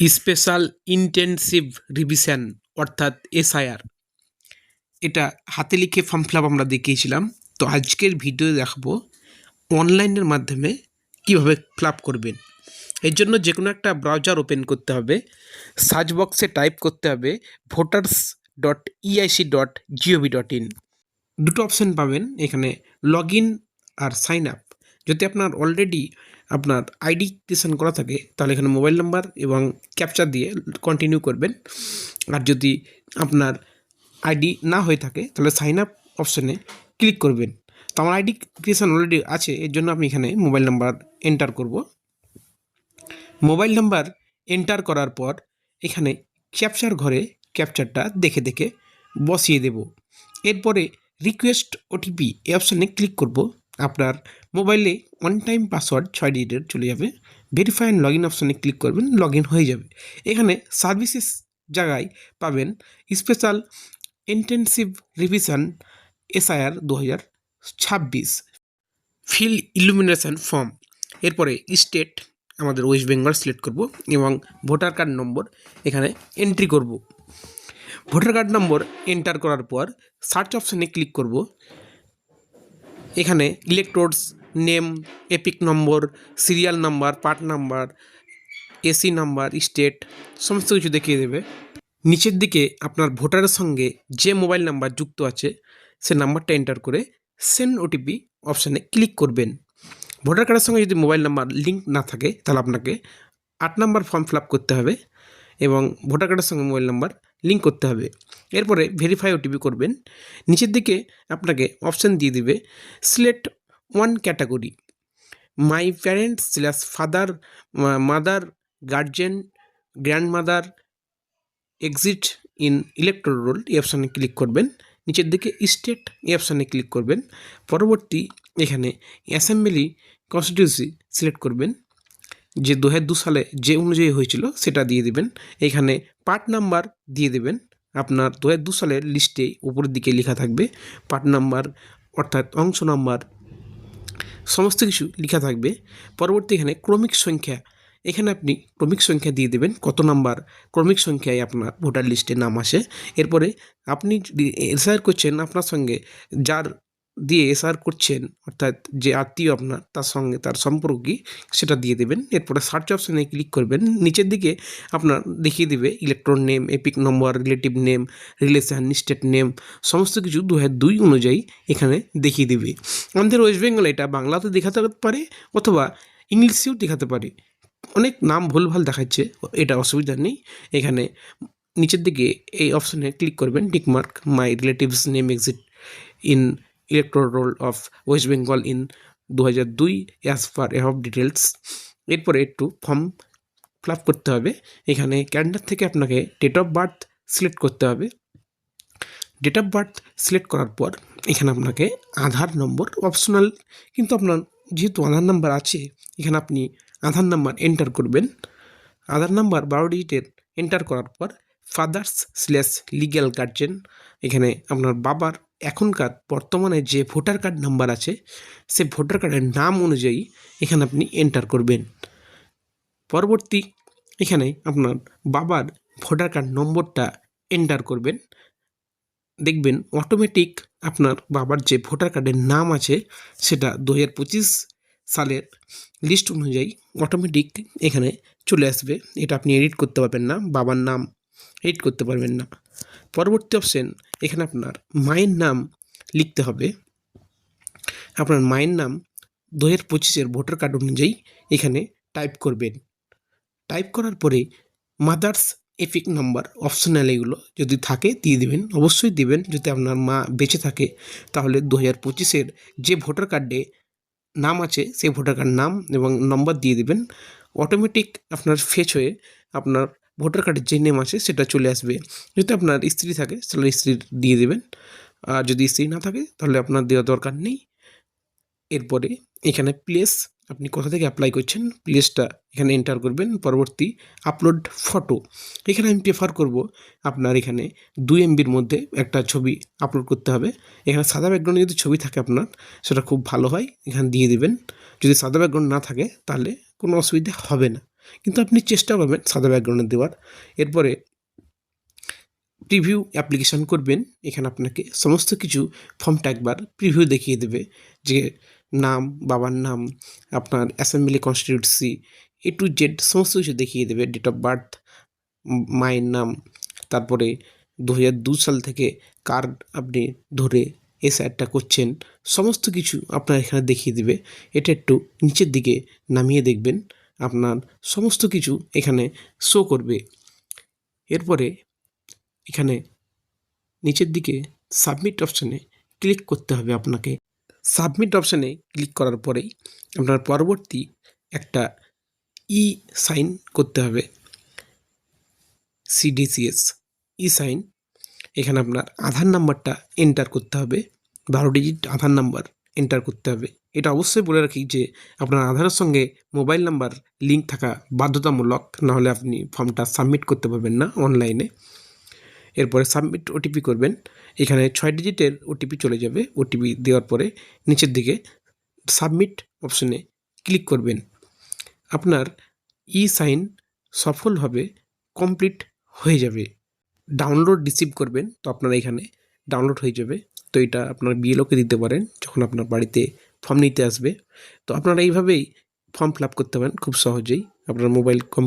Special intensive revision, অর্থাৎ SIR. এটা হাতে লিখে ফর্ম ফিল আমরা দেখিয়েছিলাম। তো আজকের ভিডিও দেখাবো অনলাইনের মাধ্যমে কীভাবে ফিল করবেন। এর জন্য যে কোনো একটা ব্রাউজার ওপেন করতে হবে। সার্চ বক্সে টাইপ করতে হবে voters dot ECI dot GOV dot in দুটো অপশান পাবেন এখানে লগ ইন আর সাইন আপ যদি আপনার অলরেডি আপনার আইডি ক্রিয়েশন করা থাকে, তাহলে এখানে মোবাইল নাম্বার এবং ক্যাপচার দিয়ে কন্টিনিউ করবেন। আর যদি আপনার আইডি না হয়ে থাকে, তাহলে সাইন আপ অপশানে ক্লিক করবেন। তো আমার আইডি ক্রিয়েশন অলরেডি আছে, এর জন্য আমি এখানে মোবাইল নাম্বার এন্টার করব। মোবাইল নাম্বার এন্টার করার পর এখানে ক্যাপচার ঘরে ক্যাপচারটা দেখে দেখে বসিয়ে দেব। এরপরে রিকোয়েস্ট ওটিপি এই অপশানে ক্লিক করব। আপনার মোবাইলে ওয়ান টাইম পাসওয়ার্ড ছয় ডিজিটের চলে যাবে। ভেরিফাই অ্যান্ড লগ ইন অপশানে ক্লিক করবেন লগ ইন হয়ে যাবে। এখানে সার্ভিসেস জায়গায় পাবেন স্পেশাল ইন্টেনসিভ রিভিশন এসআইআর দু হাজার ছাব্বিশ। ফিল ইলুমিনেশন ফর্ম এরপরে স্টেট আমাদের ওয়েস্ট বেঙ্গল সিলেক্ট করব এবং ভোটার কার্ড নম্বর এখানে এন্ট্রি করব। ভোটার কার্ড নম্বর এন্টার করার পর সার্চ অপশানে ক্লিক করব। এখানে electors name EPIC number serial number part number AC number state সমস্ত কিছু দেখিয়ে দেবে। নিচের দিকে আপনার ভোটারের সঙ্গে যে মোবাইল নাম্বার যুক্ত আছে, সে নাম্বারটা এন্টার করে সেন্ড ওটিপি অপশানে ক্লিক করবেন। ভোটার কার্ডের সঙ্গে যদি মোবাইল নাম্বার লিঙ্ক না থাকে, তাহলে আপনাকে আট নাম্বার ফর্ম ফিল করতে হবে এবং ভোটার কার্ডের সঙ্গে মোবাইল নাম্বার লিঙ্ক করতে হবে। এরপরে ভেরিফাই ওটিপি করবেন। নিচের দিকে আপনাকে অপশান দিয়ে দিবে select one category my parents slash father mother guardian grandmother exist in electoral roll এই অপশানে ক্লিক করবেন। নিচের দিকে স্টেট এই অপশানে ক্লিক করবেন। পরবর্তী এখানে অ্যাসেম্বলি কনস্টিটিউসি সিলেক্ট করবেন। যে দু সালে যে অনুযায়ী হয়েছিল সেটা দিয়ে দিবেন। এখানে পার্ট নাম্বার দিয়ে দেবেন। আপনার দু হাজার দু সালের লিস্টে উপরের দিকে লেখা থাকবে পার্ট নাম্বার অর্থাৎ অংশ নাম্বার, সমস্ত কিছু লেখা থাকবে। পরবর্তী এখানে ক্রমিক সংখ্যা, এখানে আপনি ক্রমিক সংখ্যা দিয়ে দেবেন, কত নাম্বার ক্রমিক সংখ্যায় আপনার ভোটার লিস্টে নাম আসে। এরপরে আপনি এসআর করছেন, আপনার সঙ্গে যার দিয়ে এসআর করছেন, অর্থাৎ যে আত্মীয় আপনার, তার সঙ্গে তার সম্পর্কই সেটা দিয়ে দেবেন। এরপরে সার্চ অপশানে ক্লিক করবেন। নিচের দিকে আপনার দেখিয়ে দেবে electors name EPIC number relative name relation state name সমস্ত কিছু দু দুই অনুযায়ী এখানে দেখিয়ে দেবে। আমাদের ওয়েস্ট বেঙ্গল এটা বাংলাতে দেখাতে পারে অথবা ইংলিশেও দেখাতে পারে। অনেক নাম ভুলভাল দেখাচ্ছে, এটা অসুবিধা নেই। এখানে নিচের দিকে এই অপশানে ক্লিক করবেন tick mark my relatives name exist in electoral roll of West Bengal in দু হাজার দুই অ্যাজ পার অফ ডিটেলস এরপরে একটু ফর্ম ফিল আপ করতে হবে। এখানে ক্যালেন্ডার থেকে আপনাকে ডেট অফ বার্থ সিলেক্ট করতে হবে। ডেট অফ বার্থ সিলেক্ট করার পর এখানে আপনাকে আধার নম্বর অপশনাল কিন্তু আপনার যেহেতু আধার নাম্বার আছে, এখানে আপনি আধার নাম্বার এন্টার করবেন। আধার নাম্বার বারো ডিজিটের এন্টার করার পর ফাদার্স স্ল্যাশ লিগ্যাল গার্জেন এখানে আপনার বাবার এখনকার বর্তমানে যে ভোটার কার্ড নাম্বার আছে, সে ভোটার কার্ডের নাম অনুযায়ী এখানে আপনি এন্টার করবেন। পরবর্তী এখানে আপনার বাবার ভোটার কার্ড নম্বরটা এন্টার করবেন। দেখবেন অটোমেটিক আপনার বাবার যে ভোটার কার্ডের নাম আছে, সেটা দু হাজার পঁচিশ সালের লিস্ট অনুযায়ী অটোমেটিক এখানে চলে আসবে। এটা আপনি এডিট করতে পারবেন না, বাবার নাম এডিট করতে পারবেন না। পরবর্তী অপশন এখানে আপনার মায়ের নাম লিখতে হবে। আপনার মায়ের নাম দু হাজার পঁচিশের ভোটার কার্ড অনুযায়ী এখানে টাইপ করবেন। টাইপ করার পরে মাদার্স এপিক নাম্বার অপশনাল এগুলো যদি থাকে, দিয়ে দেবেন। অবশ্যই দিবেন। যদি আপনার মা বেঁচে থাকে, তাহলে দু হাজার পঁচিশের যে ভোটার কার্ডে নাম আছে, সেই ভোটার কার্ড নাম এবং নম্বর দিয়ে দেবেন। অটোমেটিক আপনার ফেচ হয়ে আপনার ভোটার কার্ডের যে নেম আছে সেটা চলে আসবে। যদি আপনার স্ত্রী থাকে তাহলে স্ত্রীর দিয়ে দেবেন। আর যদি স্ত্রী না থাকে তাহলে আপনার দেওয়া দরকার নেই। এরপরে এখানে প্লেস আপনি কোথা থেকে অ্যাপ্লাই করছেন? প্লেসটা এখানে এন্টার করবেন, পরবর্তী আপলোড ফটো এখানে আমি প্রেফার করব আপনার এখানে দুই এমবির মধ্যে একটা ছবি আপলোড করতে হবে। এখানে সাদা ব্যাকগ্রাউন্ডে যদি ছবি থাকে আপনার, সেটা খুব ভালো হয়। এখানে দিয়ে দিবেন। যদি সাদা ব্যাকগ্রাউন্ড না থাকে তাহলে কোনো অসুবিধা হবে না। কিন্তু আপনি চেষ্টা করবেন সাদা ব্যাকগ্রাউন্ডে দেওয়ার। এরপরে প্রিভিউ অ্যাপ্লিকেশান করবেন। এখানে আপনাকে সমস্ত কিছু ফর্মটা একবার প্রিভিউ দেখিয়ে দেবে যে নাম, বাবার নাম, আপনার assembly constituency A to Z সমস্ত কিছু দেখিয়ে দেবে। ডেট অফ বার্থ মায়ের নাম, তারপরে দু হাজার দু সাল থেকে কার্ড আপনি ধরে এসআইআরটা করছেন, সমস্ত কিছু আপনার এখানে দেখিয়ে দেবে। এটা একটু নিচের দিকে নামিয়ে দেখবেন। আপনার সমস্ত কিছু এখানে শো করবে। এরপরে এখানে নিচের দিকে সাবমিট অপশানে ক্লিক করতে হবে আপনাকে। সাবমিট অপশানে ক্লিক করার পরেই আপনার পরবর্তী একটা ই সাইন করতে হবে। সিডিসিএস ই সাইন এখানে আপনার আধার নাম্বারটা এন্টার করতে হবে। বারো ডিজিট আধার নাম্বার এন্টার করতে হবে। এটা অবশ্যই বলে রাখি যে, আপনার আধারের সঙ্গে মোবাইল নাম্বার লিঙ্ক থাকা বাধ্যতামূলক, নাহলে আপনি ফর্মটা সাবমিট করতে পারবেন না অনলাইনে এরপরে সাবমিট ওটিপি করবেন। এখানে ছয় ডিজিটের ওটিপি চলে যাবে। ওটিপি দেওয়ার পরে নিচের দিকে সাবমিট অপশনে ক্লিক করবেন। আপনার ই সাইন সফলভাবে কমপ্লিট হয়ে যাবে। ডাউনলোড রিসিভ করবেন, তো আপনারা এখানে ডাউনলোড হয়ে যাবে। তো এটা আপনার বিএলওকে দিতে পারেন যখন আপনার বাড়িতে ফর্ম নিতে আসবে। তো আপনারা এইভাবেই ফর্ম ফিল আপ করতে পারেন খুব সহজেই। আপনার মোবাইল